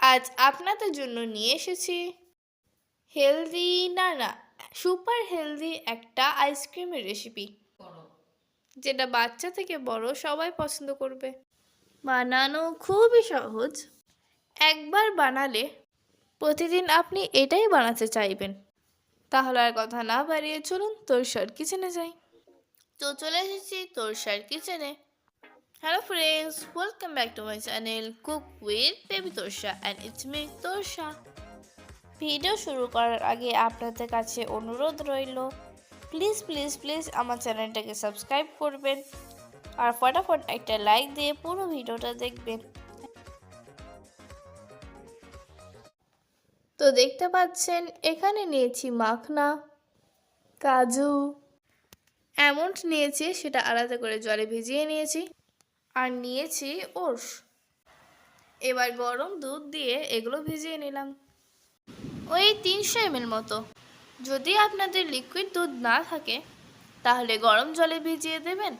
আজ আপনাদের জন্য নিয়ে এসেছি। হেলদি না না সুপার হেলদি একটা আইসক্রিমের রেসিপি যেটা বাচ্চা থেকে বড় সবাই পছন্দ করবে। বানানো খুবই সহজ। একবার বানালে প্রতিদিন আপনি এটাই বানাতে চাইবেন। তাহলে আর কথা না বাড়িয়ে চলুন তোর তোরসার কিচেনে যাই। তো চলে এসেছি তোর তোরসার কিচেনে hello friends welcome back to my channel cook with baby Torsa and it's me Torsa video শুরু করার আগে আপনাদের কাছে অনুরোধ রইল প্লিজ প্লিজ প্লিজ আমার চ্যানেলটাকে সাবস্ক্রাইব করবেন আর ফটাফট একটা লাইক দিয়ে পুরো ভিডিওটা দেখবেন। তো দেখতে পাচ্ছেন, এখানে নিয়েছি মাখনা, কাজু। অ্যামন্ড নিয়েছি, সেটা আলাদা করে জলে ভিজিয়ে নিয়েছি। আর নিয়েছি ওরস এবার গরম দুধ দিয়ে এগুলো ভিজিয়ে নিলাম। ওই তিনশো এমএল মতো। যদি আপনাদের লিকুইড দুধ না থাকে, তাহলে গরম জলে ভিজিয়ে দেবেন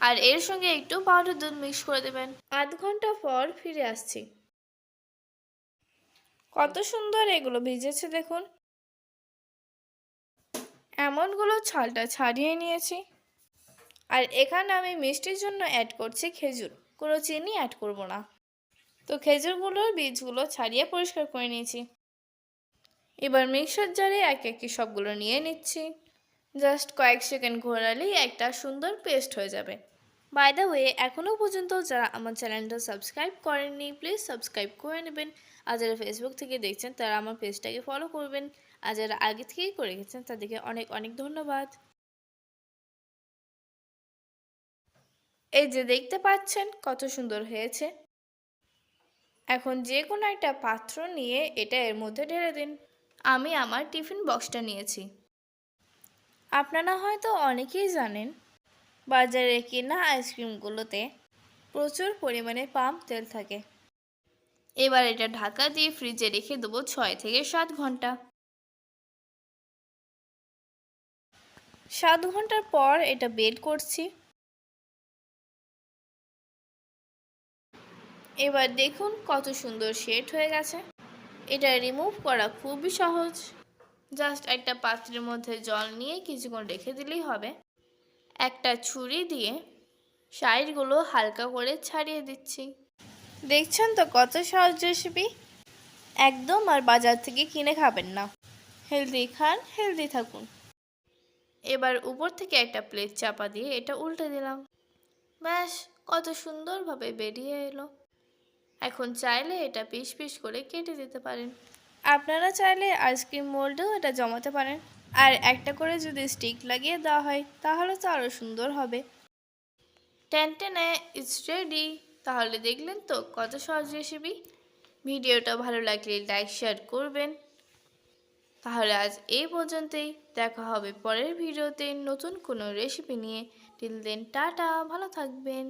আর এর সঙ্গে একটু পাউডার দুধ মিক্স করে দেবেন। আধ ঘণ্টা পর ফিরে আসছি। কত সুন্দর এগুলো ভিজেছে দেখুন। এমনগুলো ছালটা ছাড়িয়ে নিয়েছি। আর এখানে আমি মিষ্টির জন্য অ্যাড করছি খেজুর। কোনো চিনি অ্যাড করব না। তো খেজুরগুলোর বীজগুলো ছাড়িয়ে পরিষ্কার করে নিয়েছি। এবার মিক্সার জারে এক একটি সবগুলো নিয়ে নিচ্ছি। জাস্ট কয়েক সেকেন্ড ঘোরালেই একটা সুন্দর পেস্ট হয়ে যাবে। বাই দ্য ওয়ে এখনও পর্যন্ত যারা আমার চ্যানেলটা সাবস্ক্রাইব করেননি প্লিজ সাবস্ক্রাইব করে নেবেন। আর যারা ফেসবুক থেকে দেখছেন, তারা আমার পেজটাকে ফলো করবেন। আর যারা আগে থেকেই করে গেছেন, তাদেরকে অনেক অনেক ধন্যবাদ। এই যে দেখতে পাচ্ছেন কত সুন্দর হয়েছে। এখন যে কোনো একটা পাত্র নিয়ে এটা এর মধ্যে ঢেলে দিন। আমি আমার টিফিন বক্সটা নিয়েছি। আপনারা হয়তো অনেকেই জানেন, বাজারে কেনা আইসক্রিমগুলোতে প্রচুর পরিমাণে পাম তেল থাকে। এবার এটা ঢাকা দিয়ে ফ্রিজে রেখে দেবো ছয় থেকে সাত ঘণ্টা। সাত ঘণ্টার পর এটা বের করছি। এবার দেখুন কত সুন্দর শেড হয়ে গেছে। এটা রিমুভ করা খুবই সহজ। জাস্ট একটা পাত্রের মধ্যে জল নিয়ে কিছুক্ষণ রেখে দিলেই হবে। একটা ছুরি দিয়ে সাইডগুলো হালকা করে ছাড়িয়ে দিচ্ছি। দেখছেন তো কত সহজ রেসিপি একদম আর বাজার থেকে কিনে খাবেন না। হেলদি খান হেলদি থাকুন। এবার উপর থেকে একটা প্লেট চাপা দিয়ে এটা উল্টে দিলাম। ব্যাস, কত সুন্দরভাবে বেরিয়ে এলো। এখন চাইলে এটা পিস পিস করে কেটে দিতে পারেন। আপনারা চাইলে আইসক্রিম মোল্ডেও এটা জমাতে পারেন। আর একটা করে যদি স্টিক লাগিয়ে দেওয়া হয় তাহলে তো আরও সুন্দর হবে। টেনে ইটস রেডি। তাহলে দেখলেন তো কত সহজ রেসিপি। ভিডিওটা ভালো লাগলে লাইক শেয়ার করবেন। তাহলে আজ এই পর্যন্তই। দেখা হবে পরের ভিডিওতে নতুন কোনো রেসিপি নিয়ে। টিল দেন টাটা ভালো থাকবেন।